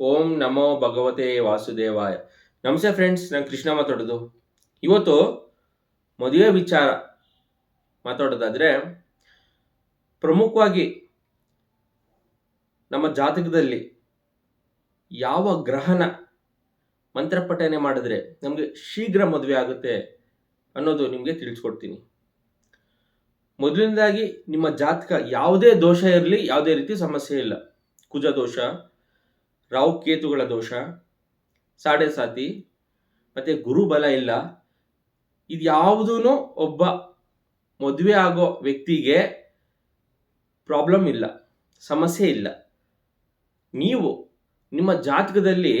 ಓಂ ನಮೋ ಭಗವತೆ ವಾಸುದೇವಾಯ. ನಮಸ್ತೆ ಫ್ರೆಂಡ್ಸ್ ನಾನು ಕೃಷ್ಣ ಮಾತಾಡೋದು. ಇವತ್ತು ಮದುವೆ ವಿಚಾರ ಮಾತಾಡೋದಾದರೆ, ಪ್ರಮುಖವಾಗಿ ನಮ್ಮ ಜಾತಕದಲ್ಲಿ ಯಾವ ಗ್ರಹನ ಮಂತ್ರಪಠನೆ ಮಾಡಿದ್ರೆ ನಮಗೆ ಶೀಘ್ರ ಮದುವೆ ಆಗುತ್ತೆ ಅನ್ನೋದು ನಿಮಗೆ ತಿಳಿಸ್ಕೊಡ್ತೀನಿ. ಮೊದಲನೇದಾಗಿ ನಿಮ್ಮ ಜಾತಕ ಯಾವುದೇ ದೋಷ ಇರಲಿ, ಯಾವುದೇ ರೀತಿ ಸಮಸ್ಯೆ ಇಲ್ಲ. ಕುಜ ದೋಷ ರಾವು ಕೇತುಗಳ ದೋಷ, ಸಾಡೆ ಸಾತಿ, ಮತ್ತು ಗುರುಬಲ ಇಲ್ಲ. ಇದು ಯಾವುದೂ ಒಬ್ಬ ಮದುವೆ ಆಗೋ ವ್ಯಕ್ತಿಗೆ ಪ್ರಾಬ್ಲಮ್ ಇಲ್ಲ, ಸಮಸ್ಯೆ ಇಲ್ಲ. ನೀವು ನಿಮ್ಮ ಜಾತಕದಲ್ಲಿ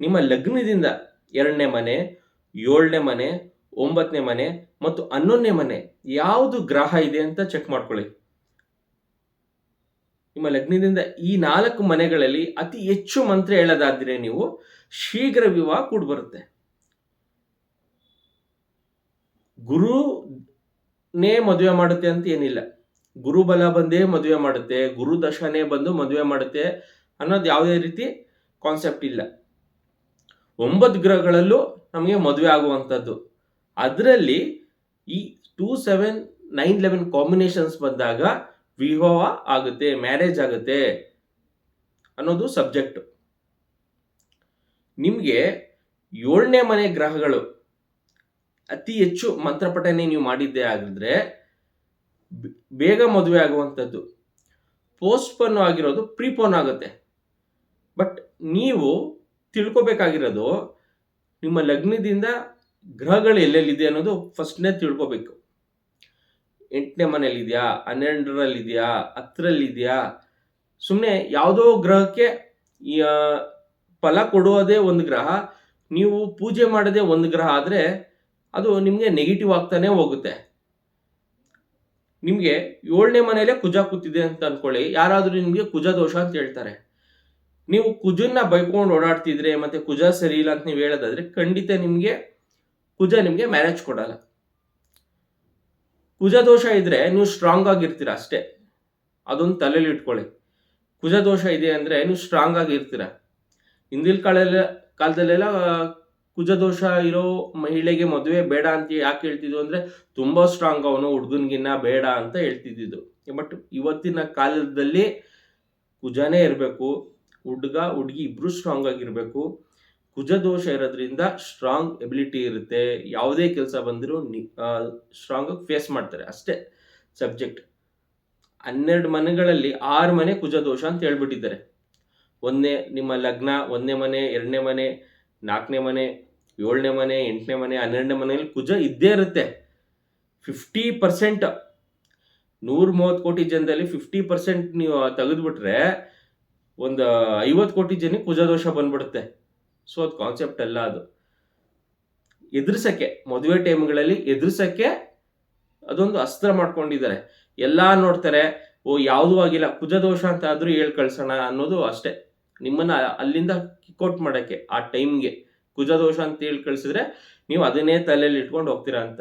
ನಿಮ್ಮ ಲಗ್ನದಿಂದ ಎರಡನೇ ಮನೆ, ಏಳನೇ ಮನೆ, ಒಂಬತ್ತನೇ ಮನೆ ಮತ್ತು ಹನ್ನೊಂದನೇ ಮನೆ ಯಾವುದು ಗ್ರಹ ಇದೆ ಅಂತ ಚೆಕ್ ಮಾಡ್ಕೊಳ್ಳಿ. ನಿಮ್ಮ ಲಗ್ನದಿಂದ ಈ ನಾಲ್ಕು ಮನೆಗಳಲ್ಲಿ ಅತಿ ಹೆಚ್ಚು ಮಂತ್ರ ಹೇಳೋದಾದ್ರೆ ನೀವು ಶೀಘ್ರ ವಿವಾಹ ಕೂಡ ಬರುತ್ತೆ ಗುರು ನೇ ಮದುವೆ ಮಾಡುತ್ತೆ ಅಂತ ಏನಿಲ್ಲ. ಗುರುಬಲ ಬಂದೇ ಮದುವೆ ಮಾಡುತ್ತೆ, ಗುರು ದಶನೇ ಬಂದು ಮದುವೆ ಮಾಡುತ್ತೆ ಅನ್ನೋದು ಯಾವುದೇ ರೀತಿ ಕಾನ್ಸೆಪ್ಟ್ ಇಲ್ಲ. ಒಂಬತ್ತು ಗ್ರಹಗಳಲ್ಲೂ ನಮಗೆ ಮದುವೆ ಆಗುವಂಥದ್ದು. ಅದರಲ್ಲಿ ಈ two seven nine eleven combinations ಬಂದಾಗ ವಿವಾಹ ಆಗುತ್ತೆ ಮ್ಯಾರೇಜ್ ಆಗುತ್ತೆ ಅನ್ನೋದು ಸಬ್ಜೆಕ್ಟ್ ನಿಮಗೆ ಏಳನೇ ಮನೆ ಗ್ರಹಗಳು ಅತಿ ಹೆಚ್ಚು ಮಂತ್ರಪಠನೆ ನೀವು ಮಾಡಿದ್ದೇ ಆಗಿದ್ರೆ ಬೇಗ ಮದುವೆ ಆಗುವಂಥದ್ದು. ಪೋಸ್ಟ್ಪೋನ್ ಆಗಿರೋದು ಪ್ರೀಪೋನ್ ಆಗುತ್ತೆ. ಬಟ್ ನೀವು ತಿಳ್ಕೊಬೇಕಾಗಿರೋದು ನಿಮ್ಮ ಲಗ್ನದಿಂದ ಗ್ರಹಗಳು ಎಲ್ಲೆಲ್ಲಿದೆ ಅನ್ನೋದು ಫಸ್ಟ್ನೇ ತಿಳ್ಕೊಬೇಕು. ಎಂಟನೇ ಮನೇಲಿದೆಯಾ ಹನ್ನೆರಡರಲ್ಲಿದೆಯಾ? ಹತ್ತರಲ್ಲಿದೆಯಾ? ಸುಮ್ಮನೆ ಯಾವುದೋ ಗ್ರಹಕ್ಕೆ ಫಲ ಕೊಡೋದೇ ಒಂದು ಗ್ರಹ, ನೀವು ಪೂಜೆ ಮಾಡದೆ ಒಂದು ಗ್ರಹ ಆದರೆ ಅದು ನಿಮಗೆ ನೆಗೆಟಿವ್ ಆಗ್ತಾನೆ ಹೋಗುತ್ತೆ. ನಿಮಗೆ ಏಳನೇ ಮನೆಯಲ್ಲೇ ಕುಜ ಕೂತಿದೆ ಅಂತ ಅಂದ್ಕೊಳ್ಳಿ ಯಾರಾದರೂ ನಿಮಗೆ ಕುಜ ದೋಷ ಅಂತ ಹೇಳ್ತಾರೆ. ನೀವು ಕುಜನ್ನ ಬೈಕೊಂಡು ಓಡಾಡ್ತಿದ್ರೆ ಮತ್ತೆ ಕುಜ ಸರಿ ಇಲ್ಲ ಅಂತ ನೀವು ಹೇಳೋದಾದ್ರೆ ಖಂಡಿತ ನಿಮಗೆ ಕುಜ ನಿಮಗೆ ಮ್ಯಾರೇಜ್ ಕೊಡಲ್ಲ. ಕುಜ ದೋಷ ಇದ್ರೆ ನೀವು ಸ್ಟ್ರಾಂಗ್ ಆಗಿರ್ತೀರ ಅಷ್ಟೇ. ಅದೊಂದು ತಲೆಯಲ್ಲಿ ಇಟ್ಕೊಳ್ಳಿ. ಕುಜ ದೋಷ ಇದೆ ಅಂದ್ರೆ ನೀವು ಸ್ಟ್ರಾಂಗ್ ಆಗಿರ್ತೀರ. ಹಿಂದಿನ ಕಾಲದಲ್ಲಿ ಕಾಲದಲ್ಲೆಲ್ಲ ಕುಜ ದೋಷ ಇರೋ ಮಹಿಳೆಗೆ ಮದುವೆ ಬೇಡ ಅಂತ ಯಾಕೆ ಹೇಳ್ತಿದ್ವು ಅಂದ್ರೆ ತುಂಬಾ ಸ್ಟ್ರಾಂಗ್ ಅವನು, ಹುಡುಗನ್ಗಿನ್ನ ಬೇಡ ಅಂತ ಹೇಳ್ತಿದ್ದಿದ್ದು. ಬಟ್ ಇವತ್ತಿನ ಕಾಲದಲ್ಲಿ ಕುಜನೇ ಇರಬೇಕು, ಹುಡುಗ, ಹುಡುಗಿ ಇಬ್ರು ಸ್ಟ್ರಾಂಗ್ ಆಗಿರ್ಬೇಕು. ಕುಜ ದೋಷ ಇರೋದ್ರಿಂದ ಸ್ಟ್ರಾಂಗ್ ಎಬಿಲಿಟಿ ಇರುತ್ತೆ. ಯಾವುದೇ ಕೆಲಸ ಬಂದರೂ ಸ್ಟ್ರಾಂಗ್ ಆಗಿ ಫೇಸ್ ಮಾಡ್ತಾರೆ. ಅಷ್ಟೇ ಸಬ್ಜೆಕ್ಟ್ ಹನ್ನೆರಡು ಮನೆಗಳಲ್ಲಿ ಆರು ಮನೆ ಕುಜದೋಷ ಅಂತ ಹೇಳ್ಬಿಟ್ಟಿದ್ದಾರೆ. ಒಂದನೇ ನಿಮ್ಮ ಲಗ್ನ, ಒಂದನೇ ಮನೆ, ಎರಡನೇ ಮನೆ, ನಾಲ್ಕನೇ ಮನೆ, ಏಳನೇ ಮನೆ, ಎಂಟನೇ ಮನೆ, ಹನ್ನೆರಡನೇ ಮನೆಯಲ್ಲಿ ಕುಜ ಇದ್ದೇ ಇರುತ್ತೆ. ಫಿಫ್ಟಿ ಪರ್ಸೆಂಟ್ ನೂರ ಮೂವತ್ತು ಕೋಟಿ ಜನದಲ್ಲಿ ಫಿಫ್ಟಿ ಪರ್ಸೆಂಟ್ ನೀವು ತೆಗೆದುಬಿಟ್ರೆ ಒಂದು ಐವತ್ತು ಕೋಟಿ ಜನಕ್ಕೆ ಕುಜದೋಷ ಬಂದ್ಬಿಡುತ್ತೆ. ಸೊ ಅದು ಕಾನ್ಸೆಪ್ಟ್ ಅಲ್ಲ ಅದು. ಎದುರಿಸಕ್ಕೆ, ಮದುವೆ ಟೈಮ್ಗಳಲ್ಲಿ ಎದುರಿಸಕ್ಕೆ ಅದೊಂದು ಅಸ್ತ್ರ ಮಾಡ್ಕೊಂಡಿದ್ದಾರೆ. ಎಲ್ಲ ನೋಡ್ತಾರೆ, ಓ ಯಾವುದೂ ಆಗಿಲ್ಲ, ಕುಜದೋಷ ಅಂತ ಆದ್ರೂ ಹೇಳ್ ಕಳ್ಸೋಣ ಅನ್ನೋದು ಅಷ್ಟೇ. ನಿಮ್ಮನ್ನ ಅಲ್ಲಿಂದ ಕಿಕ್ಔಟ್ ಮಾಡಕ್ಕೆ, ಆ ಟೈಮ್ಗೆ ಕುಜದೋಷ ಅಂತ ಹೇಳಿ ಕಳ್ಸಿದ್ರೆ ನೀವು ಅದನ್ನೇ ತಲೆಯಲ್ಲಿ ಇಟ್ಕೊಂಡು ಹೋಗ್ತೀರಾ ಅಂತ.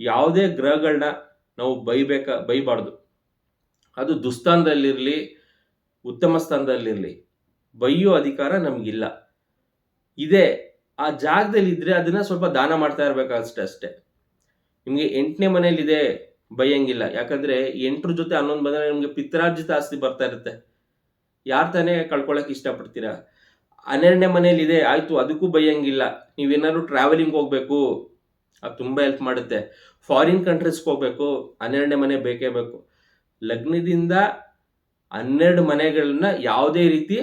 ಯಾವುದೇ ಗ್ರಹಗಳನ್ನ ನಾವು ಬೈಬೇಕ, ಬೈಬಾರ್ದು. ಅದು ದುಸ್ಥಾನದಲ್ಲಿರಲಿ, ಉತ್ತಮ ಸ್ಥಾನದಲ್ಲಿರಲಿ, ಬೈಯೋ ಅಧಿಕಾರ ನಮಗಿಲ್ಲ. ಇದೆ. ಆ ಜಾಗದಲ್ಲಿ ಇದ್ರೆ ಅದನ್ನ ಸ್ವಲ್ಪ ದಾನ ಮಾಡ್ತಾ ಇರ್ಬೇಕಷ್ಟೇ ಅಷ್ಟೇ. ನಿಮಗೆ ಎಂಟನೇ ಮನೇಲಿದೆ ಬೈಯಂಗಿಲ್ಲ. ಯಾಕಂದ್ರೆ ಎಂಟ್ರ ಜೊತೆ ಹನ್ನೊಂದು ಬಂದ್ರೆ ನಿಮಗೆ ಪಿತ್ರಾರ್ಜಿತ ಆಸ್ತಿ ಬರ್ತಾ ಇರುತ್ತೆ. ಯಾರು ತಾನೇ ಕಳ್ಕೊಳಕ್ ಇಷ್ಟಪಡ್ತೀರಾ? ಹನ್ನೆರಡನೇ ಮನೇಲಿದೆ ಆಯ್ತು, ಅದಕ್ಕೂ ಬೈಯಂಗಿಲ್ಲ. ನೀವೇನಾದ್ರು ಟ್ರಾವೆಲಿಂಗ್ ಹೋಗ್ಬೇಕು, ಅದು ತುಂಬ ಹೆಲ್ಪ್ ಮಾಡುತ್ತೆ. ಫಾರಿನ್ ಕಂಟ್ರೀಸ್ಗೆ ಹೋಗ್ಬೇಕು, ಹನ್ನೆರಡನೇ ಮನೆ ಬೇಕೇ ಬೇಕು. ಲಗ್ನದಿಂದ ಹನ್ನೆರಡು ಮನೆಗಳನ್ನ ಯಾವುದೇ ರೀತಿ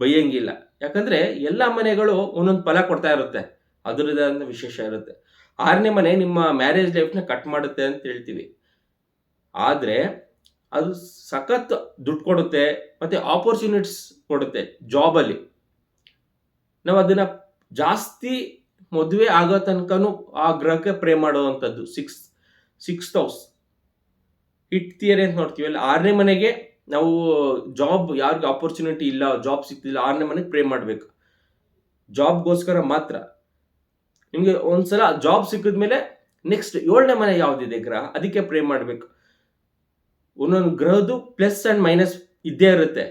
ಬೈಯಂಗಿಲ್ಲ. ಯಾಕಂದ್ರೆ ಎಲ್ಲ ಮನೆಗಳು ಒಂದೊಂದು ಫಲ ಕೊಡ್ತಾ ಇರುತ್ತೆ. ಅದರದ್ದು ವಿಶೇಷ ಇರುತ್ತೆ. ಆರನೇ ಮನೆ ನಿಮ್ಮ ಮ್ಯಾರೇಜ್ ಲೈಫ್ನ ಕಟ್ ಮಾಡುತ್ತೆ ಅಂತ ಹೇಳ್ತೀವಿ. ಆದರೆ ಅದು ಸಖತ್ ದುಡ್ಡು ಕೊಡುತ್ತೆ, ಮತ್ತೆ ಆಪರ್ಚುನಿಟೀಸ್ ಕೊಡುತ್ತೆ ಜಾಬಲ್ಲಿ ನಾವು ಅದನ್ನ ಜಾಸ್ತಿ ಮದುವೆ ಆಗೋ ತನಕನೂ ಆ ಗ್ರಹಕ್ಕೆ ಪ್ರೇ ಮಾಡುವಂಥದ್ದು. Six six house hit theory ಅಂತ ಅಲ್ಲಿ ಆರನೇ ಮನೆಗೆ ನಾವು ಜಾಬ್ ಯಾರಿಗೆ ಆಪರ್ಚುನಿಟಿ ಇಲ್ಲ ಜಾಬ್ ಸಿಗ್ತಿಲ್ಲ ಆರನೇ ಮನೆಗೆ ಪ್ರೇ ಮಾಡಬೇಕು. ಜಾಬ್ಗೋಸ್ಕರ ಮಾತ್ರ. ನಿಮಗೆ ಒಂದ್ಸಲ ಜಾಬ್ ಸಿಕ್ಕಿದ್ಮೇಲೆ ನೆಕ್ಸ್ಟ್ ಏಳನೇ ಮನೆ ಯಾವುದಿದೆ ಗ್ರಹ, ಅದಕ್ಕೆ ಪ್ರೇ ಮಾಡಬೇಕು. ಒಂದೊಂದು ಗ್ರಹದ್ದು ಪ್ಲಸ್ ಆ್ಯಂಡ್ ಮೈನಸ್ ಇದ್ದೇ ಇರುತ್ತೆ.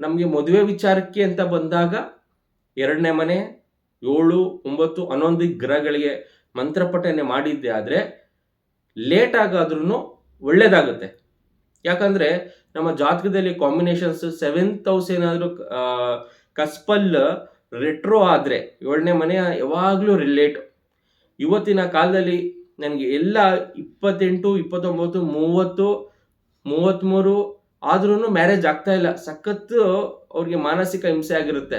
ನಮಗೆ ಮದುವೆ ವಿಚಾರಕ್ಕೆ ಅಂತ ಬಂದಾಗ ಎರಡನೇ ಮನೆ, ಏಳು, ಒಂಬತ್ತು ಹನ್ನೊಂದು ಗ್ರಹಗಳಿಗೆ ಮಂತ್ರಪಠನೆ ಮಾಡಿದ್ದೆ ಆದರೆ ಲೇಟ್ ಆಗಾದ್ರೂ ಒಳ್ಳೇದಾಗುತ್ತೆ. ಯಾಕಂದ್ರೆ ನಮ್ಮ ಜಾತಕದಲ್ಲಿ ಕಾಂಬಿನೇಷನ್ಸ್ ಸೆವೆಂತ್ ಹೌಸ್ ಏನಾದರೂ ಕಸ್ಪಲ್ ರೆಟ್ರೋ ಆದರೆ ಏಳನೇ ಮನೆ ಯಾವಾಗಲೂ ರಿಲೇಟ್ ಇವತ್ತಿನ ಕಾಲದಲ್ಲಿ ನನಗೆ ಎಲ್ಲ ಇಪ್ಪತ್ತೆಂಟು, ಇಪ್ಪತ್ತೊಂಬತ್ತು, ಮೂವತ್ತು ಮೂವತ್ತ್ಮೂರು ಆದ್ರೂ ಮ್ಯಾರೇಜ್ ಆಗ್ತಾ ಇಲ್ಲ. ಸಖತ್ತು ಅವ್ರಿಗೆ ಮಾನಸಿಕ ಹಿಂಸೆ ಆಗಿರುತ್ತೆ.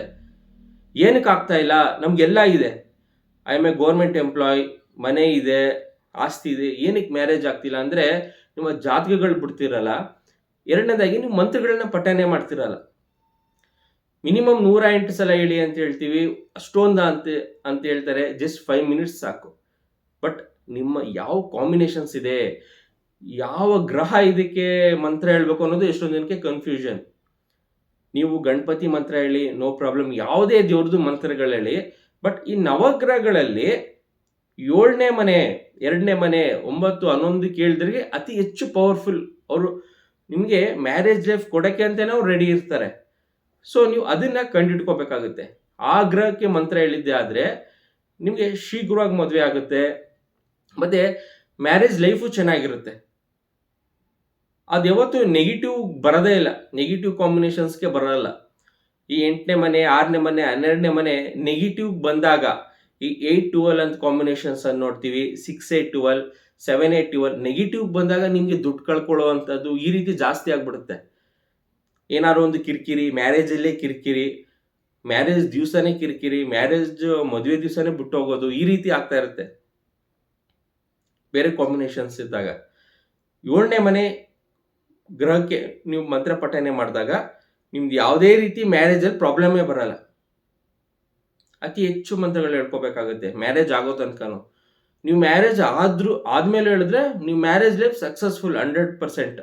ಏನಕ್ಕೆ ಆಗ್ತಾ ಇಲ್ಲ? ನಮಗೆಲ್ಲ ಇದೆ. I am a government employee ಮನೆ ಇದೆ, ಆಸ್ತಿ ಇದೆ. ಏನಕ್ಕೆ ಮ್ಯಾರೇಜ್ ಆಗ್ತಿಲ್ಲ ಅಂದರೆ ನಿಮ್ಮ ಜಾತಕಗಳು ಬಿಡ್ತಿರಲ್ಲ. ಎರಡನೇದಾಗಿ ನೀವು ಮಂತ್ರಗಳನ್ನ ಪಠನೆ ಮಾಡ್ತಿರಲ್ಲ. ಮಿನಿಮಮ್ ನೂರ ಎಂಟು ಸಲ ಹೇಳಿ ಅಂತ ಹೇಳ್ತೀವಿ. ಅಷ್ಟೊಂದ ಅಂತ ಅಂತ ಹೇಳ್ತಾರೆ. ಜಸ್ಟ್ ಫೈವ್ ಮಿನಿಟ್ಸ್ ಸಾಕು. ಬಟ್ ನಿಮ್ಮ ಯಾವ ಕಾಂಬಿನೇಷನ್ಸ್ ಇದೆ? ಯಾವ ಗ್ರಹ ಇದಕ್ಕೆ ಮಂತ್ರ ಹೇಳಬೇಕು ಅನ್ನೋದು ಎಷ್ಟೊಂದು ಜನಕ್ಕೆ ಕನ್ಫ್ಯೂಷನ್ ನೀವು ಗಣಪತಿ ಮಂತ್ರ ಹೇಳಿ ನೋ ಪ್ರಾಬ್ಲಮ್ ಯಾವುದೇ ದೇವ್ರದ್ದು ಮಂತ್ರಗಳು ಹೇಳಿ. ಬಟ್ ಈ ನವಗ್ರಹಗಳಲ್ಲಿ ಏಳನೇ ಮನೆ ಎರಡನೇ ಮನೆ ಒಂಬತ್ತು ಹನ್ನೊಂದು ಕೇಳಿದ್ರಿಗೆ ಅತಿ ಹೆಚ್ಚು ಪವರ್ಫುಲ್ ಅವರು ನಿಮಗೆ ಮ್ಯಾರೇಜ್ ಲೈಫ್ ಕೊಡೋಕ್ಕೆ ಅಂತಲೇ ಅವ್ರು ರೆಡಿ ಇರ್ತಾರೆ. ಸೊ ನೀವು ಅದನ್ನ ಕಂಡಿಡ್ಕೋಬೇಕಾಗುತ್ತೆ ಆ ಗ್ರಹಕ್ಕೆ ಮಂತ್ರ ಹೇಳಿದ್ದೆ ಆದರೆ ನಿಮಗೆ ಶೀಘ್ರವಾಗಿ ಮದುವೆ ಆಗುತ್ತೆ. ಮತ್ತೆ ಮ್ಯಾರೇಜ್ ಲೈಫು ಚೆನ್ನಾಗಿರುತ್ತೆ. ಅದು ಯಾವತ್ತು ನೆಗೆಟಿವ್ ಬರೋದೇ ಇಲ್ಲ. ನೆಗೆಟಿವ್ ಕಾಂಬಿನೇಷನ್ಸ್ಗೆ ಬರೋಲ್ಲ. ಈ ಎಂಟನೇ ಮನೆ, ಆರನೇ ಮನೆ, ಹನ್ನೆರಡನೇ ಮನೆ ನೆಗೆಟಿವ್ ಬಂದಾಗ ಈ ಏಯ್ಟ್ ಟುವೆಲ್ ಅಂತ ಕಾಂಬಿನೇಷನ್ಸ್ ಅನ್ನು ನೋಡ್ತೀವಿ six eight twelve seven eight twelve negative ಬಂದಾಗ ನಿಮಗೆ ದುಡ್ಡು ಕಳ್ಕೊಳ್ಳುವಂಥದ್ದು ಈ ರೀತಿ ಜಾಸ್ತಿ ಆಗ್ಬಿಡುತ್ತೆ. ಏನಾದ್ರು ಒಂದು ಕಿರಿಕಿರಿ ಮ್ಯಾರೇಜಲ್ಲೇ ಕಿರಿಕಿರಿ ಮ್ಯಾರೇಜ್ ದಿವಸನೇ ಕಿರಿಕಿರಿ ಮ್ಯಾರೇಜ್ ಮದುವೆ ದಿವಸನೇ ಬಿಟ್ಟು ಹೋಗೋದು ಈ ರೀತಿ ಆಗ್ತಾ ಇರುತ್ತೆ. ಬೇರೆ ಕಾಂಬಿನೇಷನ್ಸ್ ಇದ್ದಾಗ. ಏಳನೇ ಮನೆ ಗ್ರಹಕ್ಕೆ ನೀವು ಮಂತ್ರ ಪಠನೆ ಮಾಡಿದಾಗ ನಿಮ್ದು ಯಾವುದೇ ರೀತಿ ಮ್ಯಾರೇಜಲ್ಲಿ ಪ್ರಾಬ್ಲಮೇ ಬರಲ್ಲ. ಅತಿ ಹೆಚ್ಚು ಮಂತ್ರಗಳು ಹೇಳ್ಕೋಬೇಕಾಗುತ್ತೆ. ಮ್ಯಾರೇಜ್ ಆಗೋ ತನಕನು. ನೀವು ಮ್ಯಾರೇಜ್ ಆದ್ರೂ, ಆದ್ಮೇಲೆ ಹೇಳಿದ್ರೆ ನೀವು marriage life successful hundred percent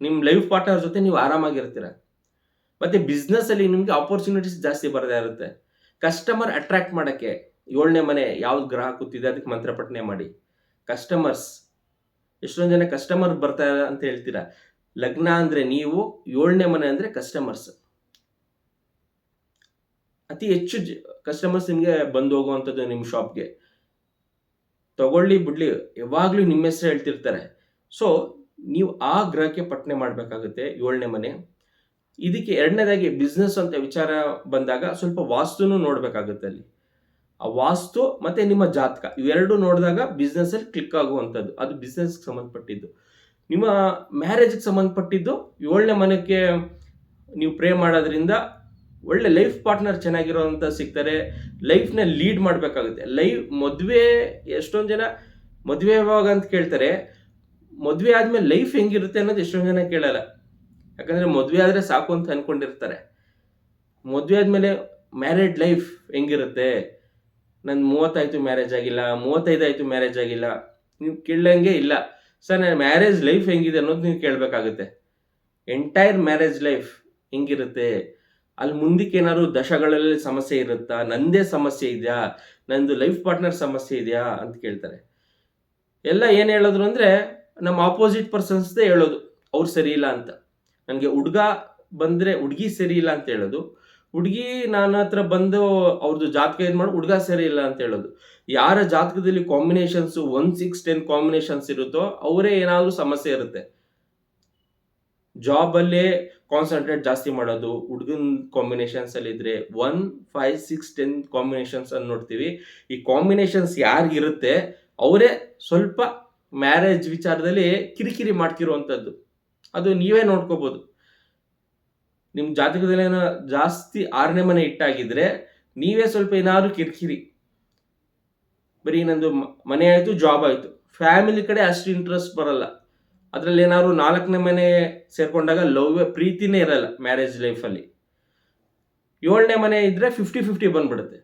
ನಿಮ್ಮ ಲೈಫ್ ಪಾರ್ಟ್ನರ್ ಜೊತೆ ನೀವು ಆರಾಮಾಗಿರ್ತೀರ. ಮತ್ತೆ ಅಲ್ಲಿ ನಿಮಗೆ ಆಪರ್ಚುನಿಟೀಸ್ ಜಾಸ್ತಿ ಬರದೇ ಇರುತ್ತೆ. ಕಸ್ಟಮರ್ ಅಟ್ರಾಕ್ಟ್ ಮಾಡೋಕ್ಕೆ ಏಳನೇ ಮನೆ ಯಾವ್ದು ಗ್ರಹ ಕೂತಿದೆ ಅದಕ್ಕೆ ಮಂತ್ರ ಪಠನೆ ಮಾಡಿ. ಕಸ್ಟಮರ್ಸ್ ಎಷ್ಟೊಂದು ಜನ ಕಸ್ಟಮರ್ ಬರ್ತಾರೆ ಅಂತ ಹೇಳ್ತೀರಾ? ಲಗ್ನ ಅಂದ್ರೆ ನೀವು, ಏಳನೇ ಮನೆ ಅಂದ್ರೆ ಕಸ್ಟಮರ್ಸ್ ಅತಿ ಹೆಚ್ಚು ಕಸ್ಟಮರ್ಸ್ ನಿಮಗೆ ಬಂದು ಹೋಗುವಂಥದ್ದು ನಿಮ್ಮ ಶಾಪ್ಗೆ ತಗೊಳ್ಳಿ, ಬಿಡ್ಲಿ, ಯಾವಾಗಲೂ ನಿಮ್ಮ ಹೆಸರು ಹೇಳ್ತಿರ್ತಾರೆ. ಸೊ ನೀವು ಆ ಗ್ರಹಕ್ಕೆ ಪಟ್ಟಣೆ ಮಾಡಬೇಕಾಗುತ್ತೆ ಏಳನೇ ಮನೆ. ಇದಕ್ಕೆ ಎರಡನೇದಾಗಿ ಬಿಸ್ನೆಸ್ ಅಂತ ವಿಚಾರ ಬಂದಾಗ ಸ್ವಲ್ಪ ವಾಸ್ತುನು ನೋಡಬೇಕಾಗುತ್ತೆ ಅಲ್ಲಿ. ಆ ವಾಸ್ತು ಮತ್ತೆ ನಿಮ್ಮ ಜಾತಕ, ಇವೆರಡು ನೋಡಿದಾಗ ಬಿಸ್ನೆಸ್ ಅಲ್ಲಿ ಕ್ಲಿಕ್ ಆಗುವಂಥದ್ದು. ಅದು ಬಿಸ್ನೆಸ್ಗೆ ಸಂಬಂಧಪಟ್ಟಿದ್ದು. ನಿಮ್ಮ ಮ್ಯಾರೇಜ್ಗೆ ಸಂಬಂಧಪಟ್ಟಿದ್ದು ಏಳನೇ ಮನೆಗೆ ನೀವು ಪ್ರೇ ಮಾಡೋದ್ರಿಂದ ಒಳ್ಳೆ ಲೈಫ್ ಪಾರ್ಟ್ನರ್ ಚೆನ್ನಾಗಿರೋಂಥ ಸಿಗ್ತಾರೆ ಲೈಫ್ನ ಲೀಡ್ ಮಾಡಬೇಕಾಗುತ್ತೆ. ಲೈಫ್ ಮದುವೆ, ಎಷ್ಟೊಂದು ಜನ ಮದುವೆ ಯಾವಾಗ ಅಂತ ಕೇಳ್ತಾರೆ, ಮದುವೆ ಆದಮೇಲೆ ಲೈಫ್ ಹೆಂಗಿರುತ್ತೆ ಅನ್ನೋದು ಎಷ್ಟೊಂದು ಜನ ಕೇಳಲ್ಲ. ಯಾಕಂದ್ರೆ ಮದುವೆ ಆದರೆ ಸಾಕು ಅಂತ ಅನ್ಕೊಂಡಿರ್ತಾರೆ. ಮದುವೆ ಆದಮೇಲೆ ಮ್ಯಾರೇಡ್ ಲೈಫ್ ಹೆಂಗಿರುತ್ತೆ? ನನ್ನ ಮೂವತ್ತಾಯಿತು ಮ್ಯಾರೇಜ್ ಆಗಿಲ್ಲ ಮೂವತ್ತೈದು ಆಯ್ತು ಮ್ಯಾರೇಜ್ ಆಗಿಲ್ಲ. ನೀವು ಕೇಳಂಗೆ ಇಲ್ಲ. ಸರ್, ನನ್ನ ಮ್ಯಾರೇಜ್ ಲೈಫ್ ಹೆಂಗಿದೆ ಅನ್ನೋದು ನೀವು ಕೇಳಬೇಕಾಗುತ್ತೆ. ಎಂಟೈರ್ ಮ್ಯಾರೇಜ್ ಲೈಫ್ ಹೆಂಗಿರುತ್ತೆ? ಅಲ್ಲಿ ಮುಂದಕ್ಕೆ ಏನಾದ್ರು ದಶಗಳಲ್ಲಿ ಸಮಸ್ಯೆ ಇರುತ್ತಾ? ನಂದೇ ಸಮಸ್ಯೆ ಇದೆಯಾ? ನಂದು ಲೈಫ್ ಪಾರ್ಟ್ನರ್ ಸಮಸ್ಯೆ ಇದೆಯಾ? ಅಂತ ಕೇಳ್ತಾರೆ. ಎಲ್ಲ ಏನು ಹೇಳಿದ್ರು ಅಂದರೆ, ನಮ್ಮ ಆಪೋಸಿಟ್ ಪರ್ಸನ್ಸ್ದೇ ಹೇಳೋದು, ಅವ್ರು ಸರಿ ಇಲ್ಲ ಅಂತ. ನನಗೆ ಹುಡುಗ ಬಂದರೆ ಹುಡುಗಿ ಸರಿ ಇಲ್ಲ ಅಂತ ಹೇಳೋದು. ಹುಡುಗಿ ನನ್ನ ಹತ್ರ ಬಂದು ಅವ್ರದ್ದು ಜಾತಕ ಇದು ಮಾಡಿ, ಹುಡುಗ ಸರಿ ಇಲ್ಲ ಅಂತ ಹೇಳೋದು. ಯಾರ ಜಾತಕದಲ್ಲಿ combinations one six ten combinations ಇರುತ್ತೋ, ಅವರೇ ಏನಾದರೂ ಸಮಸ್ಯೆ ಇರುತ್ತೆ. ಜಾಬಲ್ಲೇ ಕಾನ್ಸಂಟ್ರೇಟ್ ಜಾಸ್ತಿ ಮಾಡೋದು, ಹುಡುಗನ್ ಕಾಂಬಿನೇಷನ್ಸ್ ಅಲ್ಲಿ ಇದ್ರೆ one five six ten combinations ಅನ್ನು ನೋಡ್ತೀವಿ. ಈ ಕಾಂಬಿನೇಷನ್ಸ್ ಯಾರಿಗಿರುತ್ತೆ, ಅವರೇ ಸ್ವಲ್ಪ ಮ್ಯಾರೇಜ್ ವಿಚಾರದಲ್ಲಿ ಕಿರಿಕಿರಿ ಮಾಡ್ತಿರುವಂಥದ್ದು ಅದು ನೀವೇ ನೋಡ್ಕೋಬೋದು. ನಿಮ್ಮ ಜಾತಕದಲ್ಲಿ ಜಾಸ್ತಿ ಆರನೇ ಮನೆ ಇಟ್ಟಾಗಿದ್ರೆ ನೀವೇ ಸ್ವಲ್ಪ ಏನಾದ್ರು ಕಿರಿಕಿರಿ. ಬರೀ ನಂದು ಮನೆ ಆಯಿತು ಜಾಬ್ ಆಯಿತು. ಫ್ಯಾಮಿಲಿ ಕಡೆ ಅಷ್ಟು ಇಂಟ್ರೆಸ್ಟ್ ಬರಲ್ಲ. ಅದರಲ್ಲಿ ಏನಾದ್ರು ನಾಲ್ಕನೇ ಮನೆ ಸೇರ್ಕೊಂಡಾಗ ಲವ್, ಪ್ರೀತಿನೇ ಇರಲ್ಲ ಮ್ಯಾರೇಜ್ ಲೈಫಲ್ಲಿ ಏಳನೇ ಮನೆ ಇದ್ರೆ ಫಿಫ್ಟಿ ಫಿಫ್ಟಿ ಬಂದ್ಬಿಡುತ್ತೆ.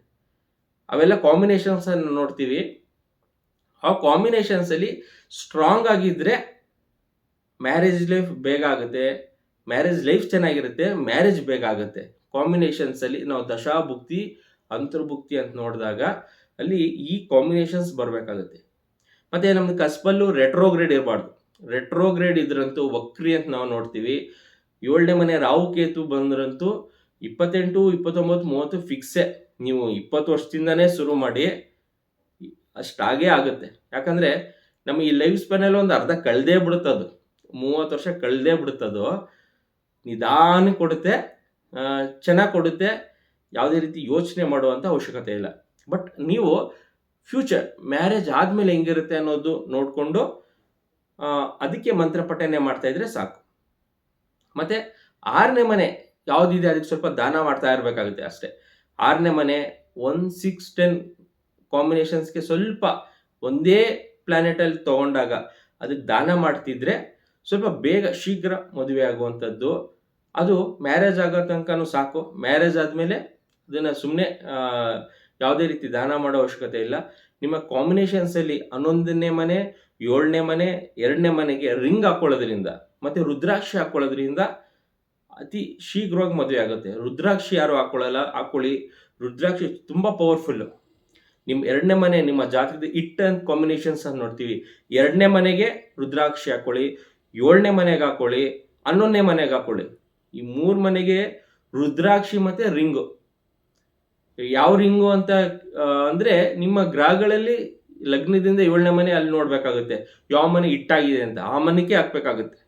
ಅವೆಲ್ಲ ಕಾಂಬಿನೇಷನ್ಸ್ ಅನ್ನು ನೋಡ್ತೀವಿ. ಆ ಕಾಂಬಿನೇಷನ್ಸ್ ಅಲ್ಲಿ ಸ್ಟ್ರಾಂಗ್ ಆಗಿದ್ರೆ ಮ್ಯಾರೇಜ್ ಲೈಫ್ ಬೇಗ ಆಗುತ್ತೆ. ಮ್ಯಾರೇಜ್ ಲೈಫ್ ಚೆನ್ನಾಗಿರುತ್ತೆ ಮ್ಯಾರೇಜ್ ಬೇಗ ಆಗುತ್ತೆ. ಕಾಂಬಿನೇಷನ್ಸ್ ಅಲ್ಲಿ ನಾವು ದಶಾಭುಕ್ತಿ, ಅಂತರ್ಭುಕ್ತಿ ಅಂತ ನೋಡಿದಾಗ ಅಲ್ಲಿ ಈ ಕಾಂಬಿನೇಷನ್ಸ್ ಬರಬೇಕಾಗುತ್ತೆ. ಮತ್ತೆ ನಮ್ದು ಕಸ್ಬಲ್ಲು ರೆಟ್ರೋಗ್ರೇಡ್ ಇರಬಾರ್ದು. ರೆಟ್ರೋಗ್ರೇಡ್ ಇದ್ರಂತೂ ವಕ್ರಿ ಅಂತ ನಾವು ನೋಡ್ತೀವಿ. ಏಳನೇ ಮನೆ ರಾಹು ಕೇತು ಬಂದ್ರಂತೂ ಇಪ್ಪತ್ತೆಂಟು, ಇಪ್ಪತ್ತೊಂಬತ್ತು, ಮೂವತ್ತು ಫಿಕ್ಸೇ ನೀವು ಇಪ್ಪತ್ತು ವರ್ಷದಿಂದನೇ ಶುರು ಮಾಡಿ, ಅಷ್ಟಾಗೇ ಆಗುತ್ತೆ. ಯಾಕಂದ್ರೆ ನಮಗೆ ಈ ಲೈಫ್ ಸ್ಪೆನಲ್ಲಿ ಒಂದು ಅರ್ಧ ಕಳೆದೇ ಬಿಡುತ್ತದು ಮೂವತ್ತು ವರ್ಷ ಕಳೆದೇ ಬಿಡುತ್ತದು ನಿಧಾನ ಕೊಡುತ್ತೆ ಚೆನ್ನಾಗಿ ಕೊಡುತ್ತೆ, ಯಾವುದೇ ರೀತಿ ಯೋಚನೆ ಮಾಡುವಂಥ ಅವಶ್ಯಕತೆ ಇಲ್ಲ. ಬಟ್ ನೀವು ಫ್ಯೂಚರ್ ಮ್ಯಾರೇಜ್ ಆದಮೇಲೆ ಹೆಂಗಿರುತ್ತೆ ಅನ್ನೋದು ನೋಡಿಕೊಂಡು ಅದಕ್ಕೆ ಮಂತ್ರ ಪಠನೆ ಮಾಡ್ತಾ ಇದ್ರೆ ಸಾಕು. ಮತ್ತೆ ಆರನೇ ಮನೆ ಯಾವುದಿದೆ? ಅದಕ್ಕೆ ಸ್ವಲ್ಪ ದಾನ ಮಾಡ್ತಾ ಇರಬೇಕಾಗುತ್ತೆ ಅಷ್ಟೇ. ಆರನೇ ಮನೆ ಒನ್ ಸಿಕ್ಸ್ ಟೆನ್ ಕಾಂಬಿನೇಷನ್ಸ್ಗೆ ಸ್ವಲ್ಪ ಒಂದೇ ಪ್ಲಾನೆಟಲ್ಲಿ ತಗೊಂಡಾಗ ಅದಕ್ಕೆ ದಾನ ಮಾಡ್ತಿದ್ರೆ ಸ್ವಲ್ಪ ಬೇಗ ಶೀಘ್ರ ಮದುವೆ ಆಗುವಂಥದ್ದು. ಅದು ಮ್ಯಾರೇಜ್ ಆಗೋ ತನಕನೂ ಸಾಕು. ಮ್ಯಾರೇಜ್ ಆದಮೇಲೆ ಅದನ್ನು ಸುಮ್ಮನೆ ಯಾವುದೇ ರೀತಿ ದಾನ ಮಾಡೋ ಅವಶ್ಯಕತೆ ಇಲ್ಲ. ನಿಮ್ಮ ಕಾಂಬಿನೇಷನ್ಸಲ್ಲಿ ಹನ್ನೊಂದನೇ ಮನೆ ಏಳನೇ ಮನೆ, ಎರಡನೇ ಮನೆಗೆ ರಿಂಗ್ ಹಾಕೊಳ್ಳೋದ್ರಿಂದ ಮತ್ತು ರುದ್ರಾಕ್ಷಿ ಹಾಕೊಳ್ಳೋದ್ರಿಂದ ಅತಿ ಶೀಘ್ರವಾಗಿ ಮದುವೆ ಆಗುತ್ತೆ. ರುದ್ರಾಕ್ಷಿ ಯಾರು ಹಾಕೊಳ್ಳಲ್ಲ, ಹಾಕೊಳ್ಳಿ. ರುದ್ರಾಕ್ಷಿ ತುಂಬ ಪವರ್ಫುಲ್ಲು ನಿಮ್ಮ ಎರಡನೇ ಮನೆ, ನಿಮ್ಮ ಜಾತಕದ ಇಟ್ ಅಂಡ್ ಕಾಂಬಿನೇಷನ್ಸ್ ಅಂತ ನೋಡ್ತೀವಿ. ಎರಡನೇ ಮನೆಗೆ ರುದ್ರಾಕ್ಷಿ ಹಾಕೊಳ್ಳಿ, ಏಳನೇ ಮನೆಗೆ ಹಾಕೊಳ್ಳಿ, ಹನ್ನೊಂದನೇ ಮನೆಗೆ ಹಾಕೊಳ್ಳಿ. ಈ ಮೂರು ಮನೆಗೆ ರುದ್ರಾಕ್ಷಿ ಮತ್ತೆ ರಿಂಗು. ಯಾವ ರಿಂಗು ಅಂತ ಅಂದರೆ ಅಂದ್ರೆ ನಿಮ್ಮ ಗ್ರಹಗಳಲ್ಲಿ ಲಗ್ನದಿಂದ ಏಳನೇ ಮನೆ ಅಲ್ಲಿ ನೋಡಬೇಕಾಗುತ್ತೆ. ಯಾವ ಮನೆ ಇಟ್ಟಾಗಿದೆ ಅಂತ. ಆ ಮನೆಗೆ ಹಾಕ್ಬೇಕಾಗುತ್ತೆ.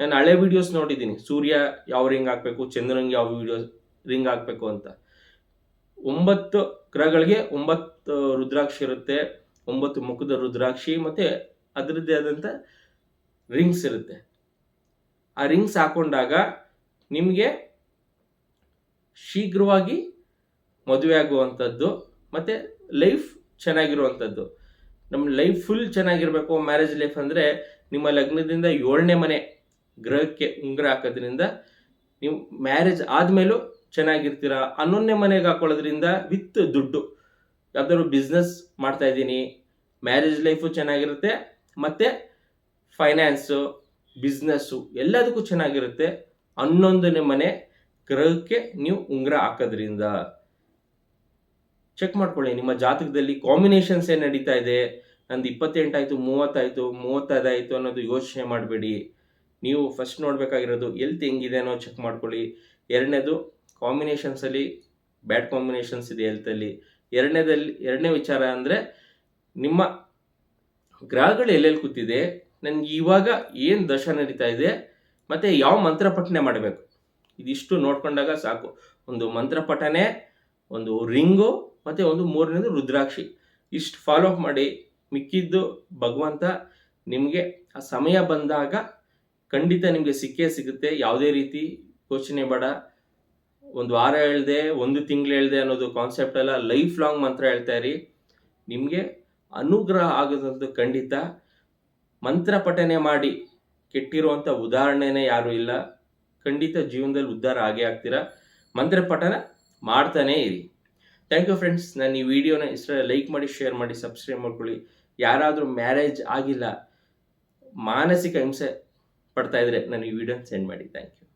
ನಾನು ಹಳೆ ವಿಡಿಯೋಸ್ ನೋಡಿದ್ದೀನಿ. ಸೂರ್ಯ ಯಾವ ರಿಂಗ್ ಹಾಕ್ಬೇಕು, ಚಂದ್ರನಿಗೆ ಯಾವ ವಿಡಿಯೋಸ್ ರಿಂಗ್ ಹಾಕ್ಬೇಕು ಅಂತ. ಒಂಬತ್ತು ಗ್ರಹಗಳಿಗೆ ಒಂಬತ್ತು ರುದ್ರಾಕ್ಷಿ ಇರುತ್ತೆ. ಒಂಬತ್ತು ಮುಖದ ರುದ್ರಾಕ್ಷಿ ಮತ್ತೆ ಅದರದ್ದೇ ಆದಂಥ ರಿಂಗ್ಸ್ ಇರುತ್ತೆ. ಆ ರಿಂಗ್ಸ್ ಹಾಕೊಂಡಾಗ ನಿಮಗೆ ಶೀಘ್ರವಾಗಿ ಮದುವೆ ಆಗುವಂಥದ್ದು ಮತ್ತು ಲೈಫ್ ಚೆನ್ನಾಗಿರುವಂಥದ್ದು. ನಮ್ಮ ಲೈಫ್ ಫುಲ್ ಚೆನ್ನಾಗಿರಬೇಕು ಮ್ಯಾರೇಜ್ ಲೈಫ್ ಅಂದರೆ ನಿಮ್ಮ ಲಗ್ನದಿಂದ ಏಳನೇ ಮನೆ ಗ್ರಹಕ್ಕೆ ಉಂಗುರ ಹಾಕೋದ್ರಿಂದ ನೀವು ಮ್ಯಾರೇಜ್ ಆದಮೇಲೂ ಚೆನ್ನಾಗಿರ್ತೀರಾ? ಹನ್ನೊಂದನೇ ಮನೆಗೆ ಹಾಕೊಳ್ಳೋದ್ರಿಂದ ವಿತ್ ದುಡ್ಡು. ಯಾವ್ದಾದ್ರು ಬಿಸ್ನೆಸ್ ಮಾಡ್ತಾ ಇದ್ದೀನಿ ಮ್ಯಾರೇಜ್ ಲೈಫು ಚೆನ್ನಾಗಿರುತ್ತೆ, ಮತ್ತು ಫೈನಾನ್ಸು ಬಿಸ್ನೆಸ್ಸು ಎಲ್ಲದಕ್ಕೂ ಚೆನ್ನಾಗಿರುತ್ತೆ. ಹನ್ನೊಂದನೇ ಮನೆ ಗ್ರಹಕ್ಕೆ ನೀವು ಉಂಗುರ ಹಾಕೋದ್ರಿಂದ. ಚೆಕ್ ಮಾಡ್ಕೊಳ್ಳಿ. ನಿಮ್ಮ ಜಾತಕದಲ್ಲಿ ಕಾಂಬಿನೇಷನ್ಸ್ ಏನು ನಡೀತಾ ಇದೆ? ನಂದು ಇಪ್ಪತ್ತೆಂಟಾಯಿತು, ಮೂವತ್ತಾಯಿತು, ಮೂವತ್ತೈದಾಯಿತು ಅನ್ನೋದು ಯೋಚನೆ ಮಾಡಬೇಡಿ. ನೀವು ಫಸ್ಟ್ ನೋಡಬೇಕಾಗಿರೋದು ಎಲ್ತ್ ಹೆಂಗಿದೆ ಅನ್ನೋ ಚೆಕ್ ಮಾಡ್ಕೊಳ್ಳಿ. ಎರಡನೇದು ಕಾಂಬಿನೇಷನ್ಸಲ್ಲಿ ಬ್ಯಾಡ್ ಕಾಂಬಿನೇಷನ್ಸ್ ಇದೆ ಎಲ್ತಲ್ಲಿ ಎರಡನೇದಲ್ಲಿ, ಎರಡನೇ ವಿಚಾರ ಅಂದರೆ ನಿಮ್ಮ ಗ್ರಹಗಳು ಎಲ್ಲೆಲ್ಲಿ ಕೂತಿದೆ? ನನಗೆ ಇವಾಗ ಏನು ದಶ ನಡೀತಾ ಇದೆ? ಮತ್ತು ಯಾವ ಮಂತ್ರ ಪಠನೆ ಮಾಡಬೇಕು? ಇದಿಷ್ಟು ನೋಡ್ಕೊಂಡಾಗ ಸಾಕು. ಒಂದು ಮಂತ್ರ ಪಠನೆ ಒಂದು ರಿಂಗು ಮತ್ತು ಒಂದು ಮೂರನೇದು ರುದ್ರಾಕ್ಷಿ. ಇಷ್ಟು ಫಾಲೋ ಅಪ್ ಮಾಡಿ, ಮಿಕ್ಕಿದ್ದು ಭಗವಂತ ನಿಮಗೆ ಆ ಸಮಯ ಬಂದಾಗ ಖಂಡಿತ ನಿಮಗೆ ಸಿಕ್ಕೇ ಸಿಗುತ್ತೆ. ಯಾವುದೇ ರೀತಿ ಯೋಚನೆ ಬೇಡ. ಒಂದು ವಾರ ಹೇಳ್ದೆ, ಒಂದು ತಿಂಗಳು ಹೇಳ್ದೆ ಅನ್ನೋದು ಕಾನ್ಸೆಪ್ಟ್ ಅಲ್ಲ. ಲೈಫ್ ಲಾಂಗ್ ಮಂತ್ರ ಹೇಳ್ತಾ ಇರಿ. ನಿಮಗೆ ಅನುಗ್ರಹ ಆಗೋದಂತೂ ಖಂಡಿತ. ಮಂತ್ರ ಪಠನೆ ಮಾಡಿ ಕೆಟ್ಟಿರುವಂಥ ಉದಾಹರಣೆನೇ ಯಾರೂ ಇಲ್ಲ. ಖಂಡಿತ ಜೀವನದಲ್ಲಿ ಉದ್ಧಾರ ಆಗೇ ಆಗ್ತೀರಾ. ಮಂತ್ರ ಪಠನ ಮಾಡ್ತಾನೇ ಇರಿ. ಥ್ಯಾಂಕ್ ಯು ಫ್ರೆಂಡ್ಸ್ ನಾನು ಈ ವಿಡಿಯೋನ ಇಷ್ಟ ಲೈಕ್ ಮಾಡಿ ಶೇರ್ ಮಾಡಿ ಸಬ್ಸ್ಕ್ರೈಬ್ ಮಾಡ್ಕೊಳ್ಳಿ. ಯಾರಾದರೂ ಮ್ಯಾರೇಜ್ ಆಗಿಲ್ಲ, ಮಾನಸಿಕ ಹಿಂಸೆ ಪಡ್ತಾ ಇದ್ರೆ ನಾನು ಈ ವಿಡಿಯೋನ ಸೆಂಡ್ ಮಾಡಿ. Thank you